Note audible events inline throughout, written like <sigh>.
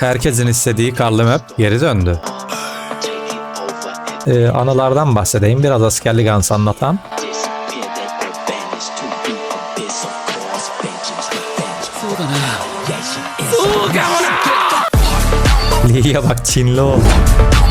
Herkesin istediği karlı map geri döndü. Ee, anılardan bahsedeyim. Biraz askerlik anısı anlatan. disappear that advantage to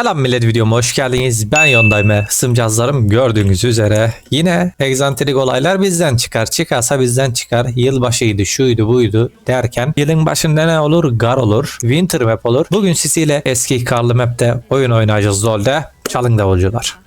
Selam millet videoma hoş geldiniz. Ben Yondayme. Sımcazlarım gördüğünüz üzere yine egzantrik olaylar bizden çıkar. Çıkarsa bizden çıkar. Yılbaşıydı, şuydu, buydu derken yılın başında ne olur? Gar olur. Winter map olur. Bugün siziyle eski karlı map'te oyun oynayacağız LoL'de. Çalın davulcular.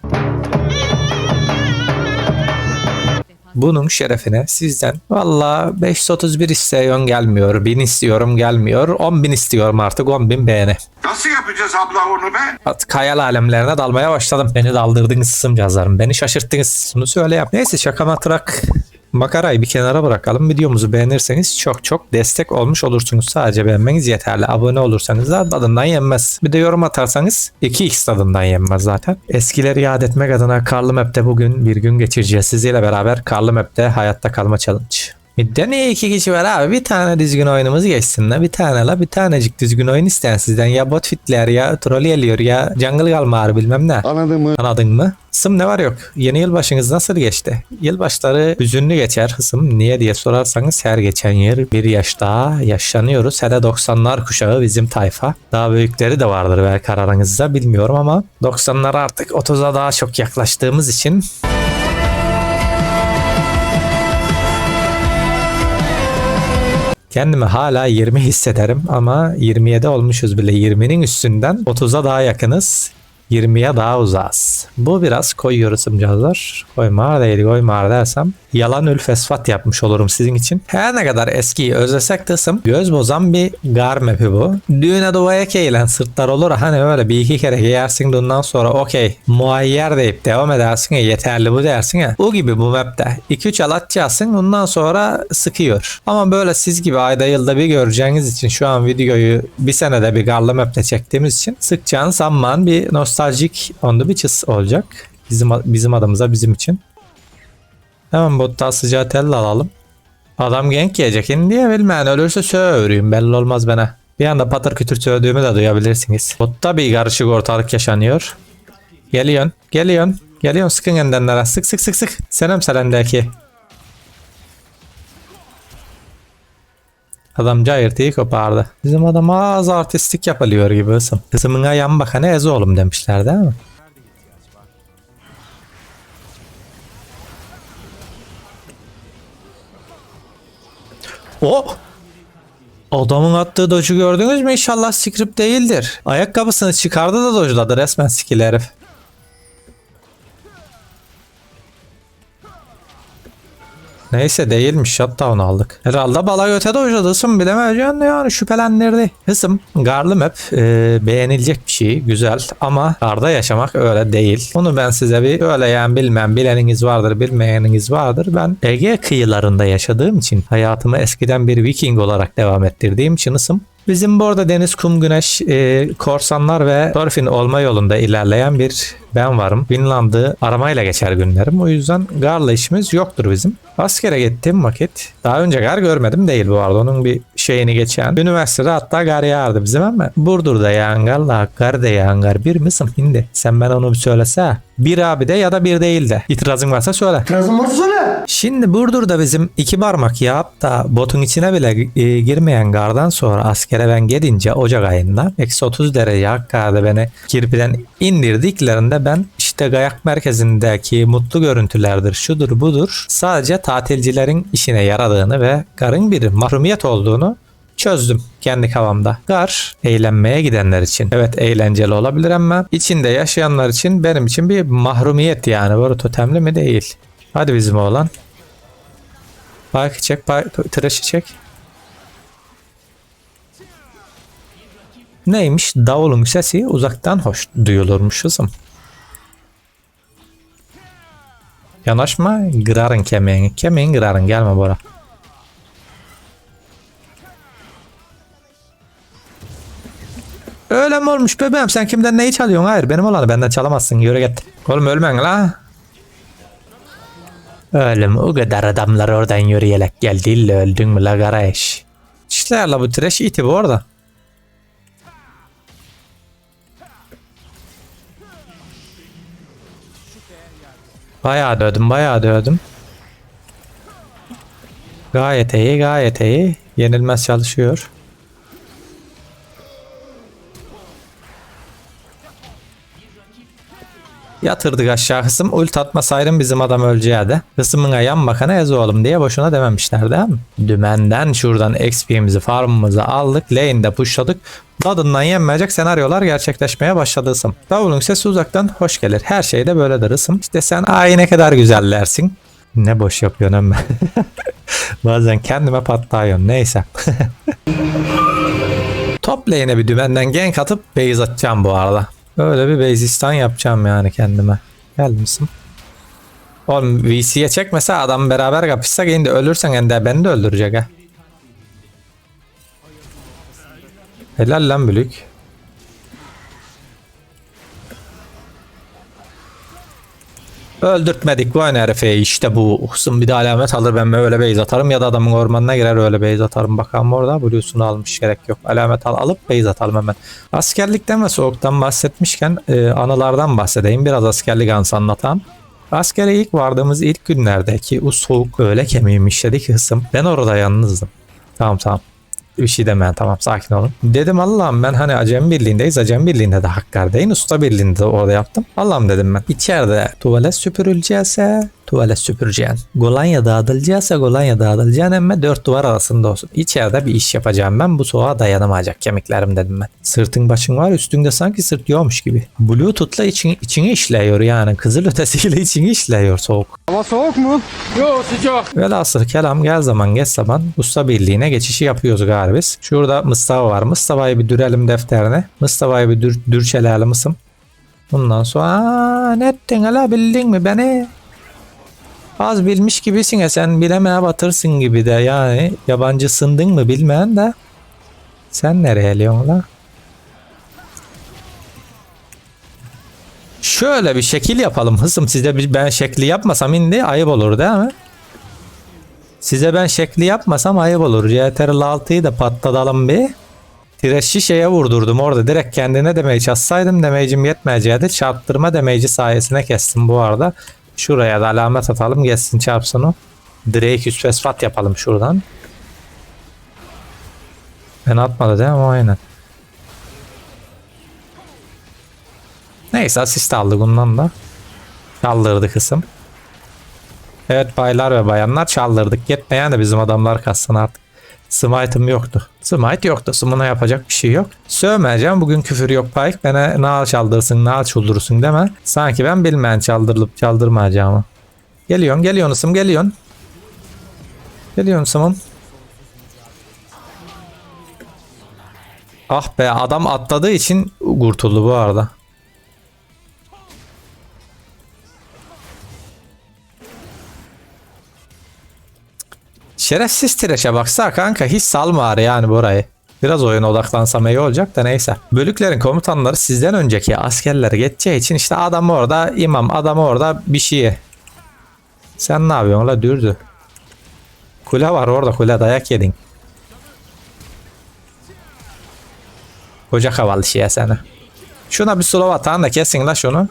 Bunun şerefine sizden valla 531 isteyon gelmiyor. 1000 istiyorum gelmiyor. 10.000 istiyorum artık 10.000 beğeni. Nasıl yapacağız abla onu be? At kayal alemlerine dalmaya başladım. Beni daldırdınız sımcazlarım. Beni şaşırttınız. Bunu söyleyeyim. Neyse şaka matrak. Makarayı bir kenara bırakalım. Videomuzu beğenirseniz çok çok destek olmuş olursunuz. Sadece beğenmeniz yeterli. Abone olursanız da tadından yenmez. Bir de yorum atarsanız 2x tadından yenmez zaten. Eskileri yad etmek adına Karlı Map'te bugün bir gün geçireceğiz. Sizlerle beraber Karlı Map'te hayatta kalma challenge. Midde niye iki kişi var abi? Bir tane düzgün oyunumuz geçsin la. Bir tane la bir tanecik düzgün oyun isteyen sizden. Ya bot fitler ya troll geliyor ya jungle kalmar bilmem ne. Anladın mı? Anladın mı? Hısım ne var yok. Yeni yılbaşınız nasıl geçti? Yılbaşları hüzünlü geçer hısım. Niye diye sorarsanız her geçen yer bir yaş daha yaşlanıyoruz. Hele 90'lar kuşağı bizim tayfa. Daha büyükleri de vardır belki aranızda bilmiyorum ama 90'lara artık 30'a daha çok yaklaştığımız için Kendimi hala 20 hissederim ama 27 olmuşuz bile. 20'nin üstünden 30'a daha yakınız. 20'ye daha uzağız. Bu biraz koyuyoruz sımcazlar. Koymar değil koymar dersem yalan ülfesfat yapmış olurum sizin için. Her ne kadar eskiyi özlesek de ısım göz bozan bir gar map'i bu. Düğüne duvaya keylen sırtlar olur hani öyle bir iki kere giyersin de ondan sonra okey muayyer deyip devam edersin ya yeterli bu dersin ya. O gibi bu map'te. 2-3 alatçasın ondan sonra sıkıyor. Ama böyle siz gibi ayda yılda bir göreceğiniz için şu an videoyu bir senede bir garlı map'te çektiğimiz için sıkacağını sanman bir nostaljik on the beaches olacak. Bizim, bizim adımıza bizim için. Hemen botta sıcağı telle alalım. Adam genk yiyecek diye bilmeyen ölürse söğürüyüm belli olmaz bana. Bir anda patır kütür söylediğimi de duyabilirsiniz. Botta bir karışık ortalık yaşanıyor. Geliyorsun, geliyorsun, geliyorsun sıkın endenlere. Sık sık sık sık. Senem selendeki. Adam cayırtıyı kopardı. Bizim adam az artistik yapılıyor gibi ısım. Kızımına yan bakana ez oğlum demişler değil mi? O Adamın attığı doju gördünüz mü? İnşallah script değildir. Ayakkabısını çıkardı da dojladı resmen skill herif. Neyse değilmiş shutdown aldık. Herhalde bala göte dojladı ısım bilemeyeceğim yani şüphelendirdi. Hısım garlı map e, beğenilecek bir şey güzel ama karda yaşamak öyle değil. Bunu ben size bir öyle yani bilmem bileniniz vardır bilmeyeniniz vardır. Ben Ege kıyılarında yaşadığım için hayatımı eskiden bir viking olarak devam ettirdiğim için ısım Bizim bu arada deniz, kum, güneş, e, korsanlar ve surfing olma yolunda ilerleyen bir ben varım. Vinland'ı aramayla geçer günlerim. O yüzden garla işimiz yoktur bizim. Askere gittiğim vakit daha önce gar görmedim değil bu arada. Onun bir şeyini geçen. Üniversitede hatta gar yağardı bizim ama Burdur'da yağan garla garda yağan gar bir misin hindi? Sen bana onu bir söylese. Bir abi de ya da bir değil de. İtirazın varsa söyle. İtirazın varsa söyle. Şimdi Burdur'da bizim iki parmak yağıp da botun içine bile e, girmeyen gardan sonra askere ben gidince Ocak ayında eksi 30 derece Hakkari'de beni kirpiden indirdiklerinde ben işte Gayak merkezindeki mutlu görüntülerdir şudur budur sadece tatilcilerin işine yaradığını ve garın bir mahrumiyet olduğunu çözdüm kendi kafamda. Gar eğlenmeye gidenler için. Evet eğlenceli olabilir ama içinde yaşayanlar için benim için bir mahrumiyet yani. Böyle totemli mi değil. Hadi bizim oğlan. Bak çek, bak, tıraşı çek. Neymiş? Davulun sesi uzaktan hoş duyulurmuş kızım. Yanaşma, kırarın kemiğini. Kemiğini kırarın, gelme bora. Öyle mi olmuş bebeğim? Sen kimden neyi çalıyorsun? Hayır benim olanı benden çalamazsın. Yürü git. Oğlum ölmen la. Oğlum o kadar adamlar oradan yürüyerek geldi illa öldün mü la kardeş. İşler la bu trash iti bu orada. Bayağı dövdüm bayağı dövdüm. Gayet iyi gayet iyi. Yenilmez çalışıyor. Yatırdık aşağı kısım. Ult atmasaydın bizim adam öleceğiydi. Kısmına yan bakana ez oğlum diye boşuna dememişler değil mi? Dümenden şuradan XP'mizi farmımızı aldık. Lane'de pushladık. Tadından yenmeyecek senaryolar gerçekleşmeye başladı ısım. Davulun sesi uzaktan hoş gelir. Her şeyde böyledir ısım. İşte sen ay ne kadar güzellersin. Ne boş yapıyorsun ama. <laughs> Bazen kendime patlıyorum. Neyse. <laughs> Top lane'e bir dümenden gank atıp base atacağım bu arada. Böyle bir baseistan yapacağım yani kendime. Gel misin? Oğlum VC'ye çekmese adam beraber kapışsak yine de ölürsen en de beni de öldürecek ha. Helal lan bülük. Öldürtmedik bu oyun herifi işte bu. Uhsun bir de alamet alır ben böyle base atarım ya da adamın ormanına girer öyle base atarım. Bakalım orada Blue'sunu almış gerek yok. Alamet al alıp base atalım hemen. Askerlikten ve soğuktan bahsetmişken e, anılardan bahsedeyim. Biraz askerlik anısı anlatan. Askere ilk vardığımız ilk günlerdeki o soğuk öyle kemiğimi işledi ki hısım. Ben orada yalnızdım. Tamam tamam. Bir şey demeyin tamam sakin olun. Dedim Allah'ım ben hani Acem Birliği'ndeyiz. Acem Birliği'nde de Hakkari'deyim. Usta Birliği'nde de orada yaptım. Allah'ım dedim ben. İçeride tuvalet süpürüleceğse tuvalet süpüreceğim. Golonya dağıtılacaksa Golonya dağıtılacaksın ama dört duvar arasında olsun. İçeride bir iş yapacağım ben. Bu soğuğa dayanamayacak kemiklerim dedim ben. Sırtın başın var üstünde sanki sırt yokmuş gibi. Bluetooth'la için, içini işliyor yani. Kızıl ötesiyle içini işliyor soğuk. Hava soğuk mu? Yok sıcak. Velhasıl kelam gel zaman geç zaman usta birliğine geçişi yapıyoruz galiba biz. Şurada Mustafa var. Mustafa'yı bir dürelim defterine. Mustafa'yı bir dür, dürçeleyelim ısım. Bundan sonra "Aa, ne ettin hala bildin mi beni? Az bilmiş gibisin ya sen bilemeye batırsın gibi de yani yabancı sındın mı bilmeyen de sen nereye eliyorsun la? Şöyle bir şekil yapalım hızım size ben şekli yapmasam indi ayıp olur değil mi? Size ben şekli yapmasam ayıp olur. CTRL 6'yı da patlatalım bir. Tireşi şeye vurdurdum orada. Direkt kendine damage atsaydım damage'im yetmeyeceğiydi. Çarptırma damage'i sayesinde kestim bu arada. Şuraya da alamet atalım geçsin çarpsın o. Drake üst fesfat yapalım şuradan. Ben atmadı değil mi? Aynen. Neyse asist aldık bundan da. Kaldırdı kısım. Evet baylar ve bayanlar çaldırdık. Yetmeyen de bizim adamlar kassın artık. Smite'ım yoktu. Smite yoktu. Smite'a yapacak bir şey yok. Sövmeyeceğim. Bugün küfür yok Pike. Bana nal çaldırsın, nal çuldursun deme. Sanki ben bilmeyen çaldırılıp çaldırmayacağımı. Geliyorsun, geliyorsun ısım, geliyorsun. Geliyorsun ısımım. Ah be adam atladığı için kurtuldu bu arada. Şerefsiz tireşe baksa kanka hiç salma yani burayı. Biraz oyuna odaklansam iyi olacak da neyse. Bölüklerin komutanları sizden önceki askerleri geçeceği için işte adam orada imam adam orada bir şey. Sen ne yapıyorsun la dürdü. Kule var orada kule dayak yedin. Koca havalı şeye seni. Şuna bir slow atan da kesin la şunu.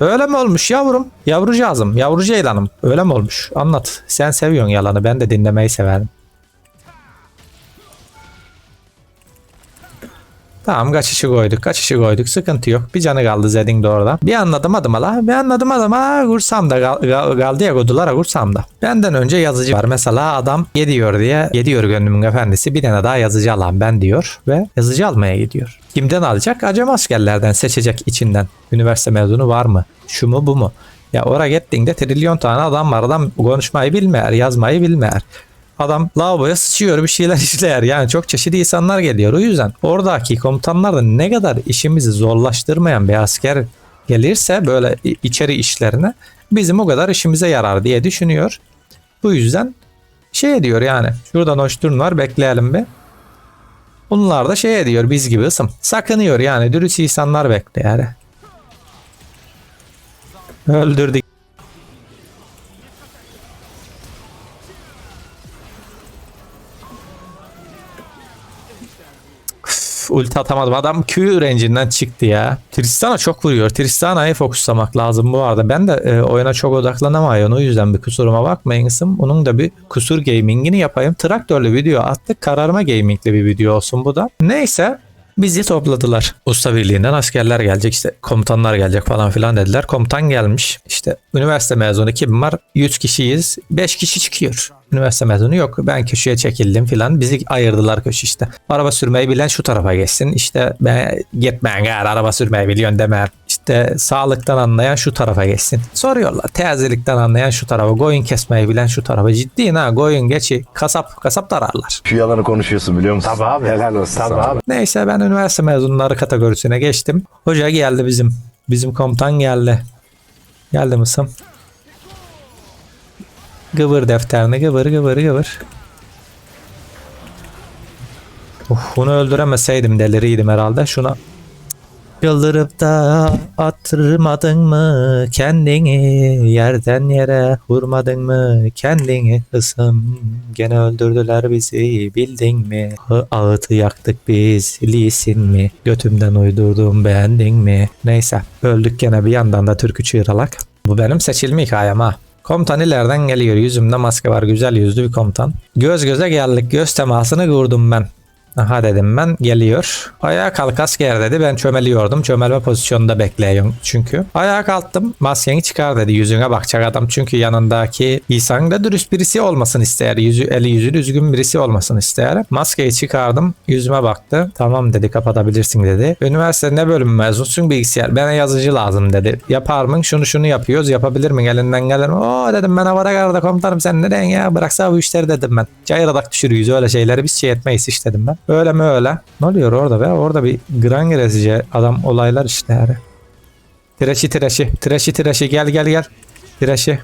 Öyle mi olmuş yavrum? Yavrucağızım, yavru ceylanım. Öyle mi olmuş? Anlat. Sen seviyorsun yalanı. Ben de dinlemeyi severim. Tamam kaçışı koyduk. Kaçışı koyduk. Sıkıntı yok. Bir canı kaldı Zed'in de orada. Bir anladım adım la. Bir anladım adım ha. Kursam da kal- kal- kaldı ya kodulara kursam da. Benden önce yazıcı var. Mesela adam gidiyor diye gidiyor gönlümün efendisi. Bir tane daha yazıcı alan ben diyor. Ve yazıcı almaya gidiyor. Kimden alacak? Acem askerlerden seçecek içinden. Üniversite mezunu var mı? Şu mu bu mu? Ya oraya gittiğinde trilyon tane adam var. Adam konuşmayı bilmeyer, yazmayı bilmeyer. Adam lavaboya sıçıyor bir şeyler <laughs> işler. Yani çok çeşitli insanlar geliyor. O yüzden oradaki komutanlar da ne kadar işimizi zorlaştırmayan bir asker gelirse böyle içeri işlerine bizim o kadar işimize yarar diye düşünüyor. Bu yüzden şey diyor yani şuradan hoşturun var bekleyelim bir. Bunlar da şey ediyor biz gibi ısım. Sakınıyor yani dürüst insanlar bekliyor. Öldürdük. Ulti atamadım. Adam Q range'inden çıktı ya. Tristana çok vuruyor. Tristana'yı fokuslamak lazım bu arada. Ben de e, oyuna çok odaklanamıyorum. O yüzden bir kusuruma bakmayın ısım. Onun da bir kusur gamingini yapayım. Traktörlü video attık. Kararma gamingli bir video olsun bu da. Neyse Bizi topladılar. Usta birliğinden askerler gelecek işte komutanlar gelecek falan filan dediler. Komutan gelmiş. İşte üniversite mezunu kim var? 100 kişiyiz. 5 kişi çıkıyor. Üniversite mezunu yok. Ben köşeye çekildim filan. Bizi ayırdılar köşe işte. Araba sürmeyi bilen şu tarafa geçsin. İşte ben gitmeyen gari araba sürmeyi biliyorsun deme. İşte sağlıktan anlayan şu tarafa geçsin. Soruyorlar. Terzilikten anlayan şu tarafa. Koyun kesmeyi bilen şu tarafa. Ciddi ha koyun geçi. Kasap kasap dararlar. Şu yalanı konuşuyorsun biliyor musun? Tabii abi. Helal olsun sana. Abi. Neyse ben üniversite mezunları kategorisine geçtim. Hoca geldi bizim. Bizim komutan geldi. Geldi mısın? Gıvır defterini gıvır gıvır gıvır. Uf, bunu öldüremeseydim deliriydim herhalde. Şuna Yıldırıp da attırmadın mı kendini yerden yere vurmadın mı kendini ısım gene öldürdüler bizi bildin mi ağıtı yaktık biz lisin mi götümden uydurdum beğendin mi neyse öldük gene bir yandan da türkü çığıralak bu benim seçilme hikayem ha Komutan ileriden geliyor. Yüzümde maske var. Güzel yüzlü bir komutan. Göz göze geldik. Göz temasını kurdum ben. Aha dedim ben geliyor. Ayağa kalk asker dedi. Ben çömeliyordum. Çömelme pozisyonunda bekliyorum çünkü. Ayağa kalktım. Maskeni çıkar dedi. Yüzüne bakacak adam. Çünkü yanındaki insan da dürüst birisi olmasın ister. Yüzü, eli yüzü düzgün birisi olmasın ister. Maskeyi çıkardım. Yüzüme baktı. Tamam dedi kapatabilirsin dedi. Üniversite ne bölüm mezunsun bilgisayar. Bana yazıcı lazım dedi. Yapar mısın? Şunu şunu yapıyoruz. Yapabilir mi? Elinden gelir mi? Oo dedim ben havada karada komutanım sen neden ya? Bıraksa bu işleri dedim ben. Cayıradak düşürüyüz öyle şeyleri biz şey etmeyiz iş dedim ben. Öyle mi öyle? Ne oluyor orada be? Orada bir gran geresice adam olaylar işte yani. Tireşi tireşi. Tireşi tireşi gel gel gel. Tireşi.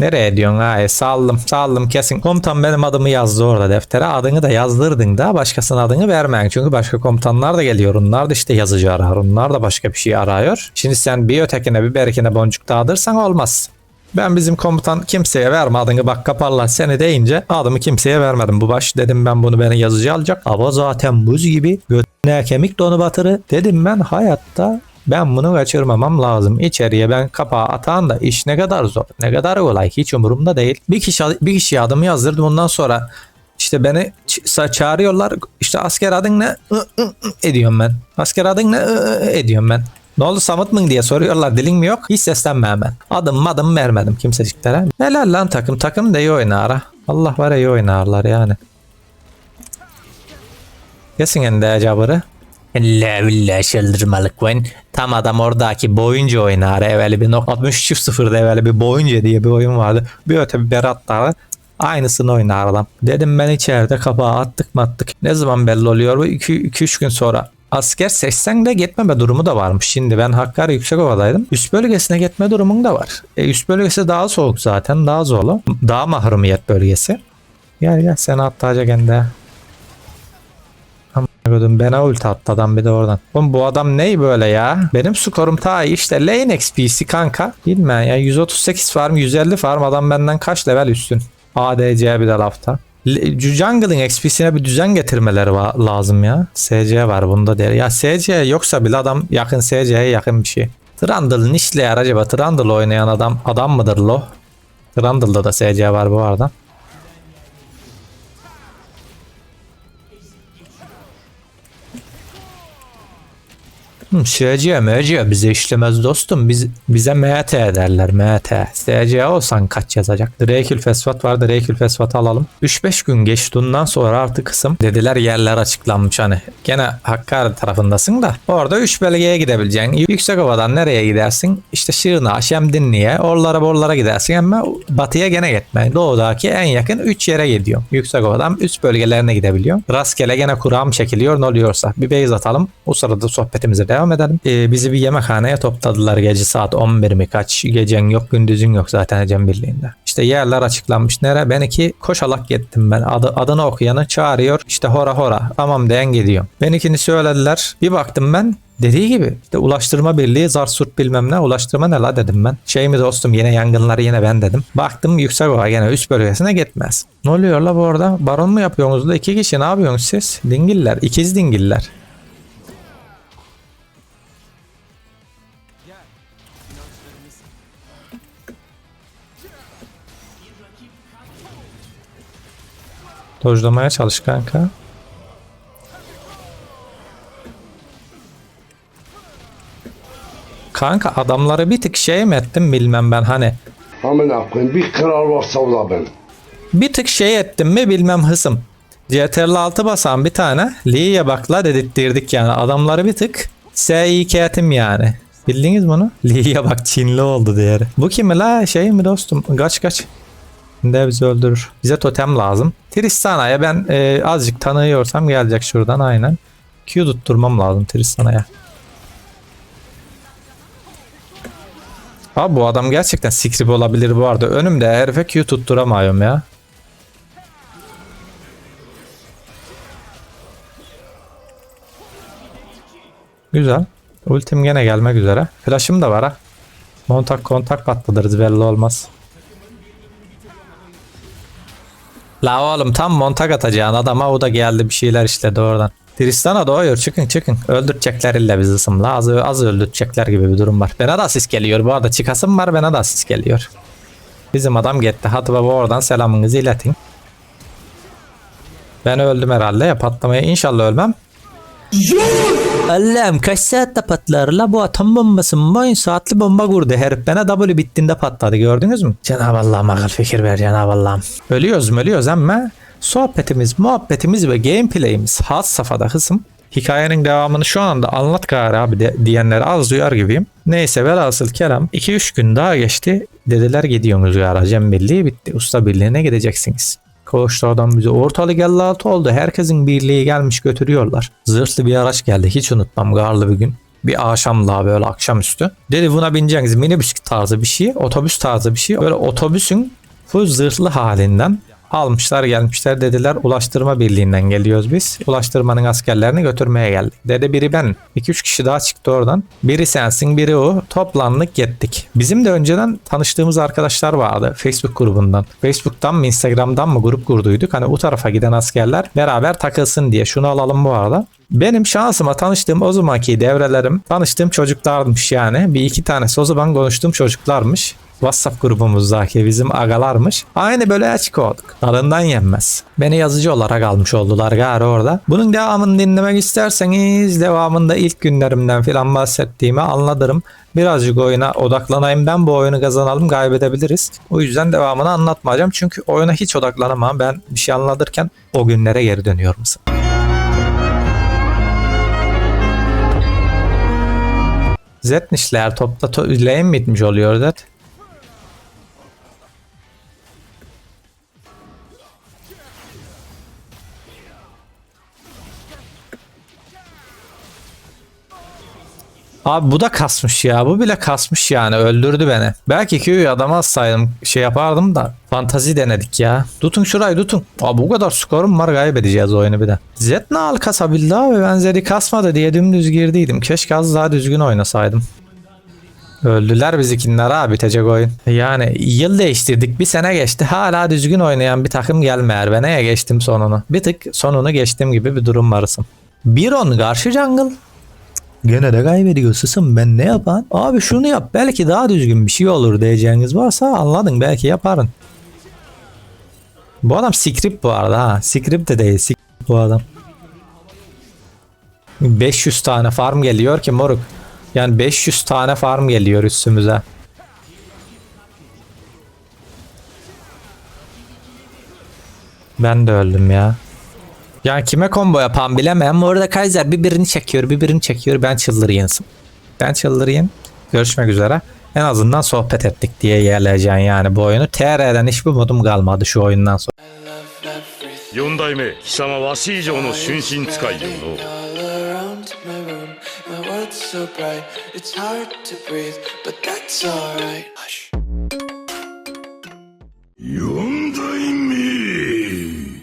Nereye diyorsun ha? E, saldım saldım kesin. Komutan benim adımı yazdı orada deftere. Adını da yazdırdın da başkasının adını vermeyin. Çünkü başka komutanlar da geliyor. Onlar da işte yazıcı arar. Onlar da başka bir şey arıyor. Şimdi sen bir ötekine bir berikine boncuk dağıtırsan olmaz. Ben bizim komutan kimseye verme adını bak kaparlar seni deyince adımı kimseye vermedim. Bu baş dedim ben bunu beni yazıcı alacak. Hava zaten buz gibi. Götüne kemik donu batırı. Dedim ben hayatta ben bunu kaçırmamam lazım. İçeriye ben kapağı atan da iş ne kadar zor. Ne kadar kolay. Hiç umurumda değil. Bir kişi bir kişiye adımı yazdırdım ondan sonra işte beni çağırıyorlar. İşte asker adın ne? Hı, hı, hı ediyorum ben. Asker adın ne? Hı, hı ediyorum ben. Ne oldu Samut mı diye soruyorlar. Dilin mi yok? Hiç seslenme hemen. Adım adım vermedim kimseciklere. Helal lan takım. Takım da iyi oynar ha. Allah var ya iyi oynarlar yani. Kesin en de acabırı. Allah billah çıldırmalık ben. Tam adam oradaki boyunca oynar. Evveli bir 63 0'da evveli bir boyunca diye bir oyun vardı. Bir öte bir berat daha. Aynısını oynar adam. Dedim ben içeride kapağı attık mı attık. Ne zaman belli oluyor bu? 2-3 gün sonra. Asker seçsen de gitmeme durumu da varmış. Şimdi ben Hakkari Yüksekova'daydım. Üst bölgesine gitme durumun da var. E, üst bölgesi daha soğuk zaten. Daha zorlu. Daha mahrumiyet bölgesi. Gel gel sen atlayacak ende. Gördüm bana ulti attı adam bir de oradan. Oğlum bu adam ney böyle ya? Benim skorum ta iyi işte lane XP'si kanka. Bilmem ya 138 farm 150 farm adam benden kaç level üstün. ADC bir de lafta. Le- Jungle'ın XP'sine bir düzen getirmeleri lazım ya. SC var bunda der. Ya SC yoksa bile adam yakın SC'ye yakın bir şey. Trundle'ın işle yarar acaba? Trundle oynayan adam adam mıdır lo? Trundle'da da SC var bu arada. Hı, SC, MC bize işlemez dostum. Biz, bize MT derler MT. SC olsan kaç yazacak? Dreykül Fesvat var. Dreykül Fesvat'ı alalım. 3-5 gün geçtiğinden sonra artık kısım dediler yerler açıklanmış hani. Gene Hakkari tarafındasın da. Orada 3 bölgeye gidebileceksin. Yüksekova'dan nereye gidersin? İşte Şırnağa, Şemdinli'ye, oralara borlara gidersin ama batıya gene gitme. Doğudaki en yakın 3 yere gidiyor. Yüksekova'dan üst bölgelerine gidebiliyor. Rastgele gene kuram çekiliyor ne oluyorsa. Bir base atalım. O sırada sohbetimize devam devam edelim. Ee, bizi bir yemekhaneye topladılar gece saat 11 mi kaç. Gecen yok gündüzün yok zaten Ecem Birliği'nde. İşte yerler açıklanmış. Nere? Ben iki koşalak gittim ben. Adı, adını okuyanı çağırıyor. İşte hora hora. Tamam diyen gidiyorum. Ben ikini söylediler. Bir baktım ben Dediği gibi işte ulaştırma birliği zarsurt bilmem ne ulaştırma ne la dedim ben. Şey mi dostum yine yangınlar yine ben dedim. Baktım yüksek ova gene üst bölgesine gitmez. Ne oluyor la bu arada? Baron mu yapıyorsunuz da iki kişi ne yapıyorsunuz siz? Dingiller ikiz dingiller. Dojlamaya çalış kanka. Kanka adamları bir tık şey mi ettim bilmem ben hani. Amına koyayım bir kral varsa o da ben. Bir tık şey ettim mi bilmem hısım. CTRL 6 basan bir tane Lee'ye bakla dedirttirdik yani. Adamları bir tık S2 yani. Bildiniz bunu? Lee'ye bak Çinli oldu diğeri. Bu kim la şey mi dostum? Kaç kaç. De bizi öldürür. Bize totem lazım. Tristana'ya ben e, azıcık tanıyorsam gelecek şuradan aynen. Q tutturmam lazım Tristana'ya. Abi bu adam gerçekten script olabilir bu arada. Önümde herife Q tutturamıyorum ya. Güzel. Ultim gene gelmek üzere. Flash'ım da var ha. Montak kontak patladırız belli olmaz. La oğlum tam montak atacağın adama o da geldi bir şeyler işledi oradan. Tristana doğuyor çıkın çıkın. Öldürecekler illa bizi ısımla. Az, az öldürecekler gibi bir durum var. Bana da asist geliyor bu arada. Çıkasım var bana da asist geliyor. Bizim adam gitti. Hadi baba oradan selamınızı iletin. Ben öldüm herhalde ya patlamaya inşallah ölmem. Allah'ım kaç saatte patlar la bu atom bombası mı? Saatli bomba kurdu herif. Bana W bittiğinde patladı gördünüz mü? Cenab-ı Allah'ım akıl fikir ver Cenab-ı Allah'ım. Ölüyoruz ölüyoruz ama sohbetimiz, muhabbetimiz ve gameplay'imiz has safhada hısım. Hikayenin devamını şu anda anlat gari abi de, diyenleri az duyar gibiyim. Neyse velhasıl kelam 2-3 gün daha geçti. Dediler gidiyorsunuz gari Cem Birliği bitti. Usta Birliği'ne gideceksiniz. Koğuşta adam bize ortalık 56 oldu. Herkesin birliği gelmiş götürüyorlar. Zırhlı bir araç geldi. Hiç unutmam garlı bir gün. Bir akşam daha böyle akşamüstü. Dedi buna bineceksiniz. Minibüs tarzı bir şey. Otobüs tarzı bir şey. Böyle otobüsün full zırhlı halinden almışlar gelmişler dediler ulaştırma birliğinden geliyoruz biz. Ulaştırmanın askerlerini götürmeye geldik. Dedi biri ben. 2-3 kişi daha çıktı oradan. Biri sensin biri o. Toplandık gittik. Bizim de önceden tanıştığımız arkadaşlar vardı Facebook grubundan. Facebook'tan mı Instagram'dan mı grup kurduyduk. Hani o tarafa giden askerler beraber takılsın diye. Şunu alalım bu arada. Benim şansıma tanıştığım o zamanki devrelerim tanıştığım çocuklarmış yani. Bir iki tanesi o zaman konuştuğum çocuklarmış. WhatsApp grubumuzdaki bizim agalarmış. Aynı böyle açık olduk. Dalından yenmez. Beni yazıcı olarak almış oldular gari orada. Bunun devamını dinlemek isterseniz devamında ilk günlerimden filan bahsettiğimi anlatırım. Birazcık oyuna odaklanayım ben bu oyunu kazanalım kaybedebiliriz. O yüzden devamını anlatmayacağım. Çünkü oyuna hiç odaklanamam. Ben bir şey anlatırken o günlere geri dönüyorum. Zetnişler topla to lane mi bitmiş oluyor Zet? Abi bu da kasmış ya. Bu bile kasmış yani. Öldürdü beni. Belki Q'yu adama atsaydım şey yapardım da. Fantazi denedik ya. Tutun şurayı tutun. Abi bu kadar skorum var kaybedeceğiz oyunu bir de. Zed ne al kasabildi abi. Ben Zed'i kasmadı diye dümdüz girdiydim. Keşke az daha düzgün oynasaydım. Öldüler bizikinler abi bitecek oyun. Yani yıl değiştirdik bir sene geçti hala düzgün oynayan bir takım gelmeyer. Ben neye geçtim sonunu. Bir tık sonunu geçtim gibi bir durum varısım. Biron karşı jungle. Gene de kaybediyorsun ben ne yapan? Abi şunu yap belki daha düzgün bir şey olur diyeceğiniz varsa anladın belki yaparın. Bu adam script bu arada ha. Script de değil script bu adam. 500 tane farm geliyor ki moruk. Yani 500 tane farm geliyor üstümüze. Ben de öldüm ya. Yani kime combo yapan bilemem. Orada Kaiser birbirini çekiyor, birbirini çekiyor. Ben çıldırayım. Ben çıldırayım. Görüşmek üzere. En azından sohbet ettik diye yerleyeceksin yani bu oyunu. TR'den hiçbir modum kalmadı şu oyundan sonra. 四代目貴様わし以上の春心使いよの all around my room. My world's so bright, it's hard to breathe, but that's alright. Hush. Yum.